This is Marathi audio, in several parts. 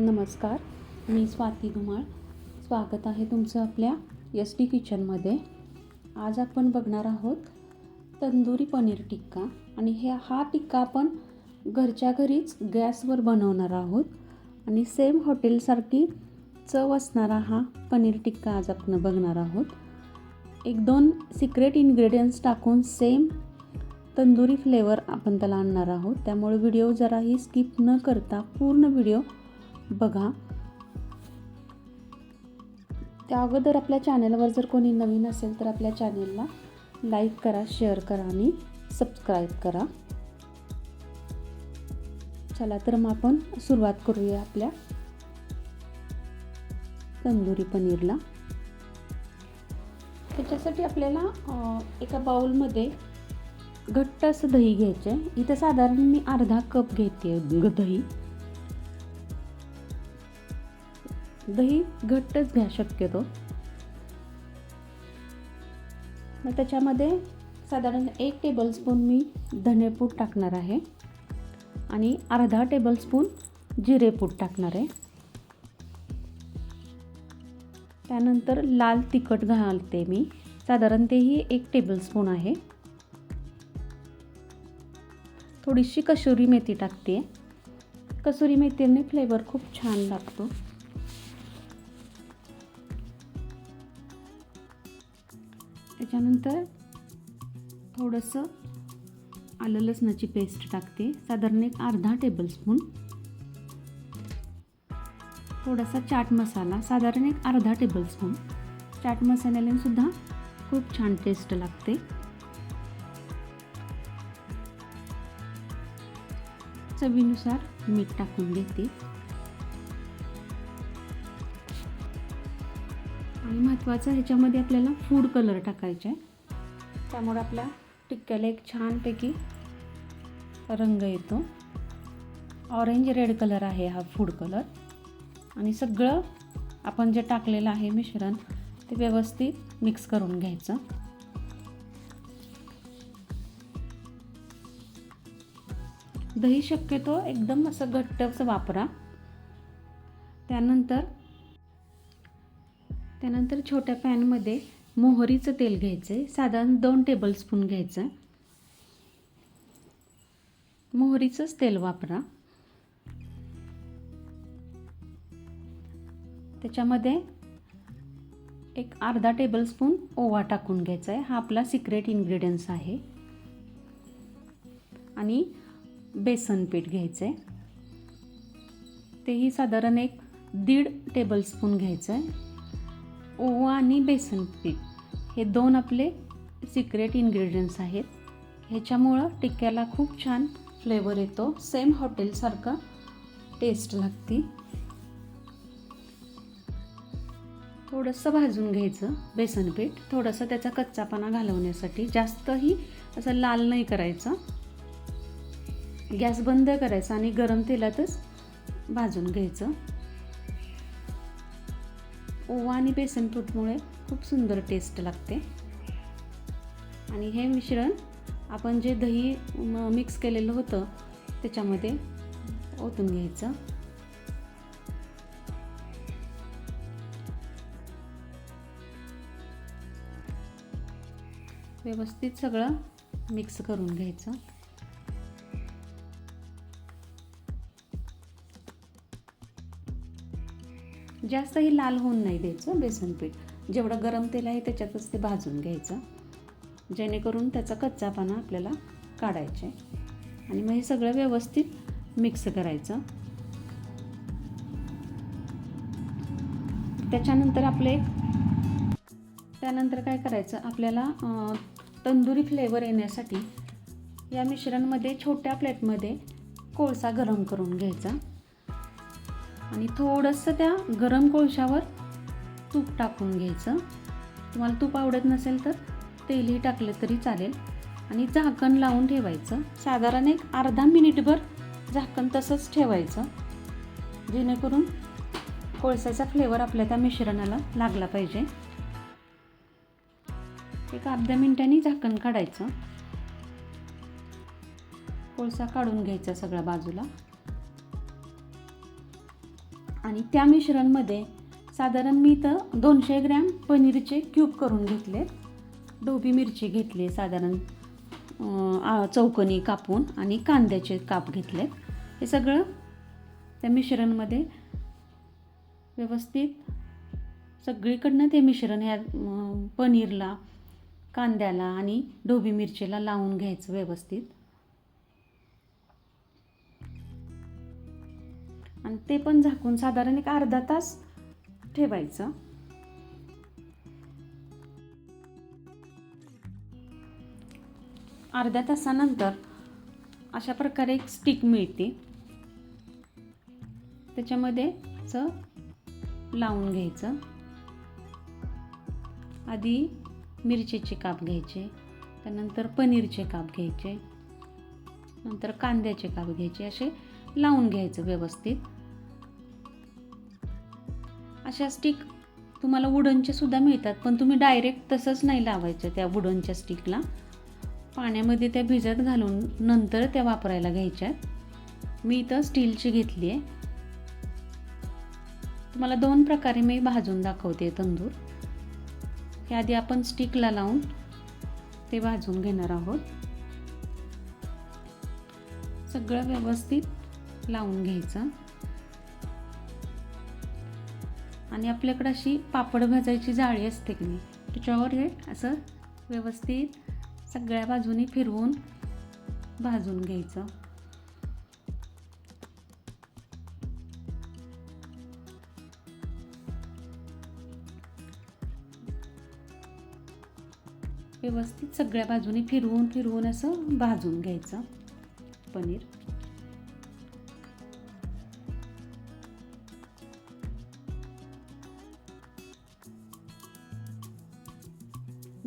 नमस्कार मी स्वाती धुमाळ. स्वागत आहे तुमचं आपल्या एस टी किचनमध्ये आज आपण बघणार आहोत तंदुरी पनीर टिक्का आणि हे हा टिक्का आपण घरच्या घरीच गॅसवर बनवणार आहोत आणि सेम हॉटेलसारखी चव असणारा हा पनीर टिक्का आज आपण बघणार आहोत. एक दोन सिक्रेट इन्ग्रेडियंट्स टाकून सेम तंदुरी फ्लेवर आपण त्याला आणणार आहोत. त्यामुळे व्हिडिओ जराही स्किप न करता पूर्ण व्हिडिओ बघा. त्या अगोदर आपल्या चॅनलवर जर कोणी नवीन असेल तर आपल्या चॅनेलला लाईक करा शेअर करा आणि सबस्क्राईब करा. चला तर मग आपण सुरुवात करूया आपल्या तंदुरी पनीरला. त्याच्यासाठी आपल्याला एका बाउलमध्ये घट्ट असं दही घ्यायचं आहे इथं साधारण मी अर्धा कप घेते दही. दही घट्टच घ्या शक्यतो. मग त्याच्यामध्ये साधारण एक टेबलस्पून मी धनेपूड टाकणार आहे आणि अर्धा टेबलस्पून जिरेपूड टाकणार आहे. त्यानंतर लाल तिखट घालते मी. साधारण तेही एक टेबलस्पून आहे. थोडीशी कसुरी मेथी टाकते. कसुरी मेथीने फ्लेवर खूप छान लागतो. त्याच्यानंतर थोडंसं आलं लसणाची पेस्ट टाकते. साधारण एक अर्धा टेबलस्पून थोडासा चाट मसाला साधारण एक अर्धा टेबलस्पून चाट मसाल्याने सुद्धा खूप छान टेस्ट लागते. चवीनुसार मीठ टाकून घेते. आणि महत्त्वाचं ह्याच्यामध्ये आपल्याला फूड कलर टाकायचा आहे त्यामुळे आपल्या टिक्क्याला एक छानपैकी रंग येतो. ऑरेंज रेड कलर आहे हा फूड कलर आणि सगळं आपण जे टाकलेलं आहे मिश्रण ते व्यवस्थित मिक्स करून घ्यायचं. दही शक्यतो एकदम असं घट्टच वापरा. त्यानंतर त्यानंतर छोट्या पॅनमध्ये मोहरीचं तेल घ्यायचं आहे. साधारण दोन टेबलस्पून घ्यायचं मोहरीचंच तेल वापरा. त्याच्यामध्ये एक अर्धा टेबलस्पून ओवा टाकून घ्यायचा आहे. हा आपला सिक्रेट इन्ग्रेडियंट्स आहे. आणि बेसन पीठ घ्यायचं आहे. तेही साधारण एक दीड टेबलस्पून घ्यायचं आहे. ओवा आणि बेसन पीठ हे दोन आपले सिक्रेट इन्ग्रेडियंट्स आहेत. ह्याच्यामुळं टिक्क्याला खूप छान फ्लेवर येतो. सेम हॉटेलसारखं टेस्ट लागते. थोडंसं भाजून घ्यायचं बेसन पीठ. थोडंसं त्याचा कच्चापणा घालवण्यासाठी जास्तही असं लाल नाही करायचं. गॅस बंद करायचा आणि गरम तेलातच भाजून घ्यायचं. ओवा आणि बेसन पीठमुळे खूप सुंदर टेस्ट लागते. आणि हे मिश्रण आपण जे दही म- मिक्स केलेलं होतं त्याच्यामध्ये ओतून घ्यायचं. व्यवस्थित सगळं मिक्स करून घ्यायचं. जास्तही लाल होऊन नाही द्यायचं बेसन पीठ. जेवढं गरम तेल आहे त्याच्यातच ते भाजून घ्यायचं. जेणेकरून त्याचा कच्चापणा आपल्याला काढायचा आहे. आणि मग हे सगळं व्यवस्थित मिक्स करायचं. त्याच्यानंतर आपले त्यानंतर काय करायचं? आपल्याला तंदुरी फ्लेवर येण्यासाठी या मिश्रणमध्ये छोट्या प्लेटमध्ये कोळसा गरम करून घ्यायचा. आणि थोडंसं त्या गरम कोळशावर तूप टाकून घ्यायचं. तुम्हाला तूप आवडत नसेल तर तेलही टाकलं तरी चालेल. आणि झाकण लावून ठेवायचं. साधारण एक अर्धा मिनिटभर झाकण तसंच ठेवायचं. जेणेकरून कोळसाचा फ्लेवर आपल्या त्या मिश्रणाला लागला पाहिजे. एक अर्ध्या मिनिटांनी झाकण काढायचं. कोळसा काढून घ्यायचा सगळ्या बाजूला. आणि त्या मिश्रणमध्ये साधारण मी तर दोनशे ग्रॅम पनीरचे क्यूब करून घेतले. डोबी मिरची घेतली साधारण अं, आ- चौकोनी कापून आणि कांद्याचे काप घेतले. हे सगळं त्या मिश्रणमध्ये व्यवस्थित सगळीकडनं ते मिश्रण ह्या पनीरला कांद्याला आणि ढोबी मिरचीला लावून घ्यायचं व्यवस्थित. आणि ते पण झाकून साधारण एक अर्धा तास ठेवायचं. अर्ध्या तासानंतर अशा प्रकारे एक स्टिक मिळते. त्याच्यामध्ये च लावून घ्यायचं. आधी मिरचीचे काप घ्यायचे त्यानंतर पनीरचे काप घ्यायचे नंतर कांद्याचे काप घ्यायचे असे लावून घ्यायचं व्यवस्थित. अशा स्टिक तुम्हाला वुडनचे सुद्धा मिळतात पण तुम्ही डायरेक्ट तसंच नाही लावायचं त्या वुडनच्या स्टिकला पाण्यामध्ये त्या भिजत घालून नंतर त्या वापरायला घ्यायच्यात मी इथं स्टीलची घेतली आहे तुम्हाला दोन प्रकारे मी भाजून दाखवते तंदूर. हे आधी आपण स्टिकला लावून ते भाजून घेणार आहोत. सगळं व्यवस्थित लावून घ्यायचं. आणि आपल्याकडं अशी पापड भाजायची जाळी असते की नाही? त्याच्यावर हे असं व्यवस्थित सगळ्या बाजूनी फिरवून भाजून घ्यायचं. व्यवस्थित सगळ्या बाजूनी फिरवून फिरवून असं भाजून घ्यायचं पनीर.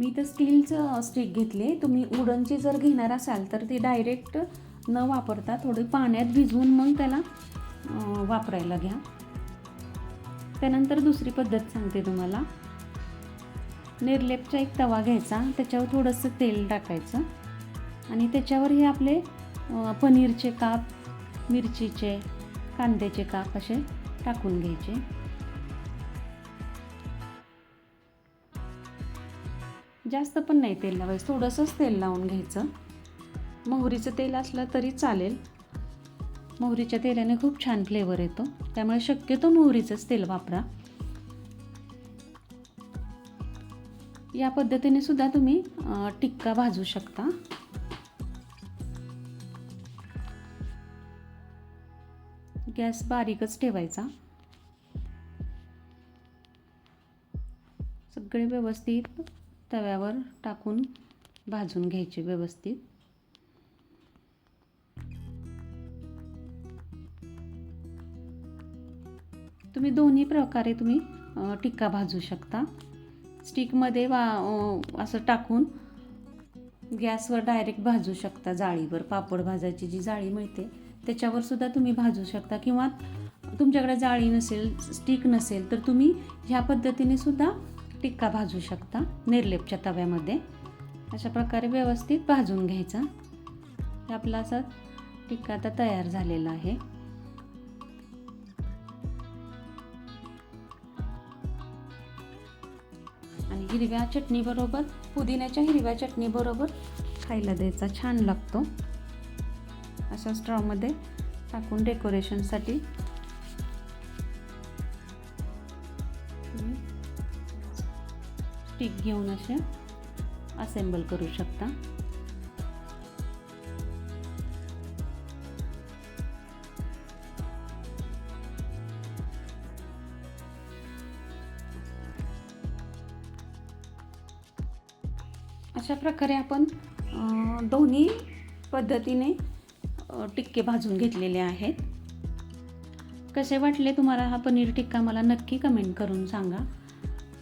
मी तर स्टीलचं स्टिक घेतले. तुम्ही उडनची जर घेणार असाल तर ती डायरेक्ट न वापरता थोडी पाण्यात भिजवून मग त्याला वापरायला घ्या. त्यानंतर दुसरी पद्धत सांगते तुम्हाला. निर्लेपचा एक तवा घ्यायचा. त्याच्यावर थोडंसं तेल टाकायचं. आणि त्याच्यावर हे आपले पनीरचे काप मिरचीचे कांद्याचे काप असे टाकून घ्यायचे. जास्त पण नाही तेल लावायचं थोडंसंच तेल लावून घ्यायचं. मोहरीचं तेल असलं तरी चालेल. मोहरीच्या तेलाने खूप छान फ्लेवर येतो. त्यामुळे शक्यतो मोहरीचंच तेल वापरा. या पद्धतीने सुद्धा तुम्ही टिक्का भाजू शकता. गॅस बारीकच ठेवायचा. सगळे व्यवस्थित तव्यावर टाकून भाजून घ्यायचे व्यवस्थित. तुम्ही दोन्ही प्रकारे तुम्ही टिक्का भाजू शकता. स्टिकमध्ये वा असं टाकून गॅसवर डायरेक्ट भाजू शकता जाळीवर. पापड भाजायची जी जाळी मिळते त्याच्यावर सुद्धा तुम्ही भाजू शकता. किंवा तुमच्याकडे जाळी नसेल स्टिक नसेल तर तुम्ही ह्या पद्धतीने सुद्धा टिक्का भाजू शकता निर्लेपच्या तव्यामध्ये. अशा प्रकारे व्यवस्थित भाजून घ्यायचा. आपला असा टिक्का आता तयार झालेला आहे. आणि हिरव्या चटणीबरोबर पुदिन्याच्या हिरव्या चटणीबरोबर खायला द्यायचा छान लागतो. अशा स्ट्रॉमध्ये टाकून डेकोरेशनसाठी स्टिक घेऊन असे असेंबल करू शकता. अशा प्रकारे आपण दोन्ही पद्धतीने टिक्के भाजून घेतलेले आहेत. कसे वाटले तुम्हाला हा पनीर टिक्का? मला नक्की कमेंट करून सांगा.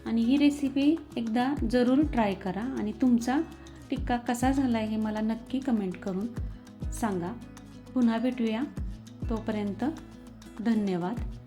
आणि ही रेसिपी एकदा जरूर ट्राय करा. आणि तुमचा टिक्का कसा झाला आहे हे मला नक्की कमेंट करून सांगा. पुन्हा भेटूया. तोपर्यंत धन्यवाद.